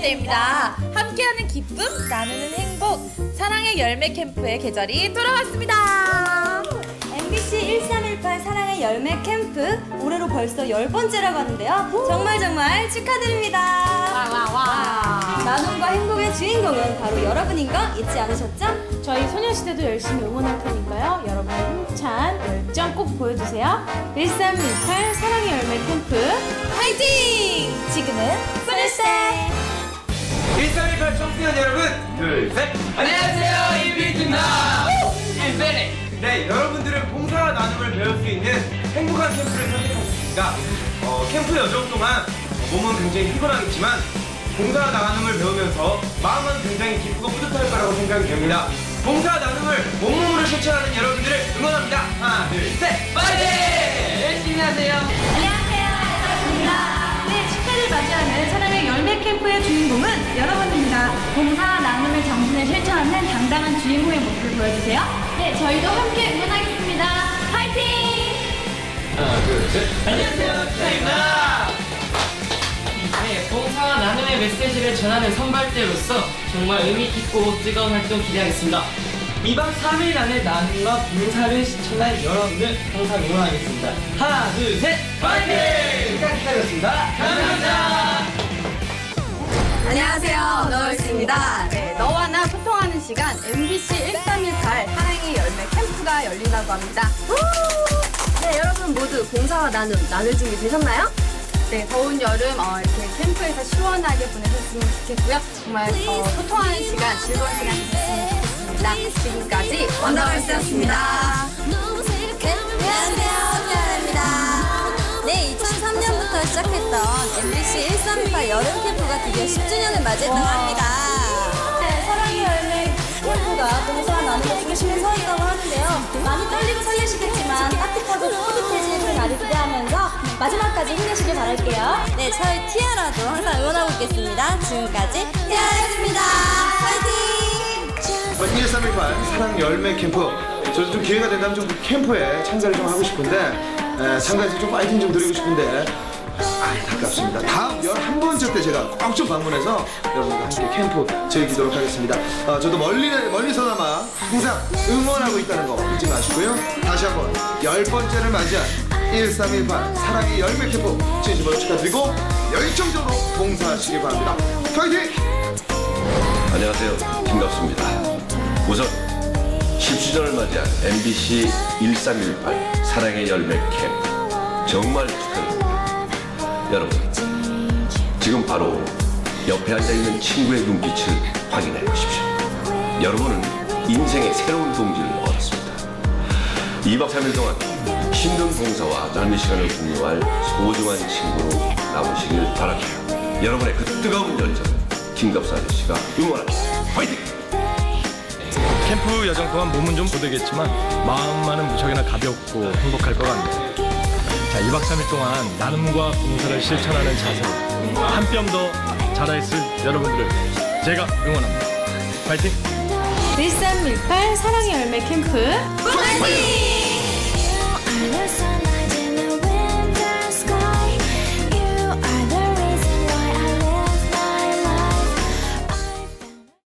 때입니다. 함께하는 기쁨, 나누는 행복, 사랑의 열매 캠프의 계절이 돌아왔습니다. MBC 1318 사랑의 열매 캠프 올해로 벌써 열 번째라고 하는데요. 정말 정말 축하드립니다. 와와와. 나눔과 행복의 주인공은 바로 여러분인 거 잊지 않으셨죠? 저희 소녀시대도 열심히 응원할 테니까요. 여러분의 힘찬 열정 꼭 보여주세요. 1318 사랑의 열매 캠프 파이팅! 지금은 소녀시대. 1318 청소년 여러분 둘 셋 안녕하세요 이비입니다 일베네 네 여러분들은 봉사와 나눔을 배울 수 있는 행복한 캠프를 선택하셨습니다. 어, 캠프 여정 동안 몸은 굉장히 피곤하겠지만 봉사와 나눔을 배우면서 마음은 굉장히 기쁘고 뿌듯할 거라고 생각이 됩니다. 봉사와 나눔을 몸몸으로 실천하는 여러분들을 응원합니다. 하나 둘셋 파이팅! 열심히 하세요 봉사와 나눔의 정신을 실천하는 당당한 주인공의 모습을 보여주세요. 네, 저희도 함께 응원하겠습니다. 파이팅! 하나 둘 셋 안녕하세요 축하입니다 네, 봉사와 나눔의 메시지를 전하는 선발대로서 정말 의미 깊고 뜨거운 활동 기대하겠습니다. 2박 3일 안에 나눔과 봉사를 실천할 여러분들 항상 응원하겠습니다. 하나, 둘, 셋, 파이팅! MBC 1318 사랑의 열매 캠프가 열린다고 합니다. 네, 여러분 모두 봉사와 나눔 나눌 준비 되셨나요? 네, 더운 여름 어, 이렇게 캠프에서 시원하게 보내셨으면 좋겠고요. 정말 어, 소통하는 시간, 즐거운 시간 되셨으면 좋겠습니다. 지금까지 원더걸스였습니다. 네, 안녕하세요. 미아입니다. 네, 2003년부터 시작했던 MBC 1318 여름 캠프가 드디어 10주년을 맞이했다고 합니다. 네, 사랑의 열매 서 있다고 하는데요. 많이 떨리고 설레시겠지만 따뜻하고 뿌듯해지는 그 날을 기대하면서 마지막까지 힘내시길 바랄게요. 네, 저희 티아라도 항상 응원하고 있겠습니다. 지금까지 티아라였습니다. 파이팅! 1318 사랑 열매 캠프 저도 좀 기회가 된다면 좀 캠프에 참가를 좀 하고 싶은데 에, 참가해서 좀 파이팅 좀 드리고 싶은데 안타깝습니다 다음 11번째 때 제가 꼭 좀 방문해서 여러분과 함께 캠프 즐기도록 하겠습니다 어, 저도 멀리, 멀리서나마 항상 응원하고 있다는 거 잊지 마시고요 다시 한번 10번째를 맞이한 1318 사랑의 열매 캠프 진심으로 축하드리고 열정적으로 봉사하시기 바랍니다 파이팅! 안녕하세요. 김갑수입니다. 우선 10주년을 맞이한 MBC 1318 사랑의 열매 캠프 정말 축하드립니다. 여러분, 지금 바로 옆에 앉아있는 친구의 눈빛을 확인해 보십시오. 여러분은 인생의 새로운 동지를 얻었습니다. 2박 3일 동안 힘든 봉사와 나눔의 시간을 공유할 소중한 친구로 남으시길 바랍니다. 여러분의 그 뜨거운 열정을 김갑수 아저씨가 응원합니다. 화이팅! 캠프 여정 동안 몸은 좀 고되겠지만 마음만은 무척이나 가볍고 행복할 것 같네요. 자, 2박 3일 동안 나눔과 봉사를 실천하는 자세로 한 뼘 더 자라있을 여러분들을 제가 응원합니다. 파이팅! 1318 사랑의 열매 캠프 파이팅!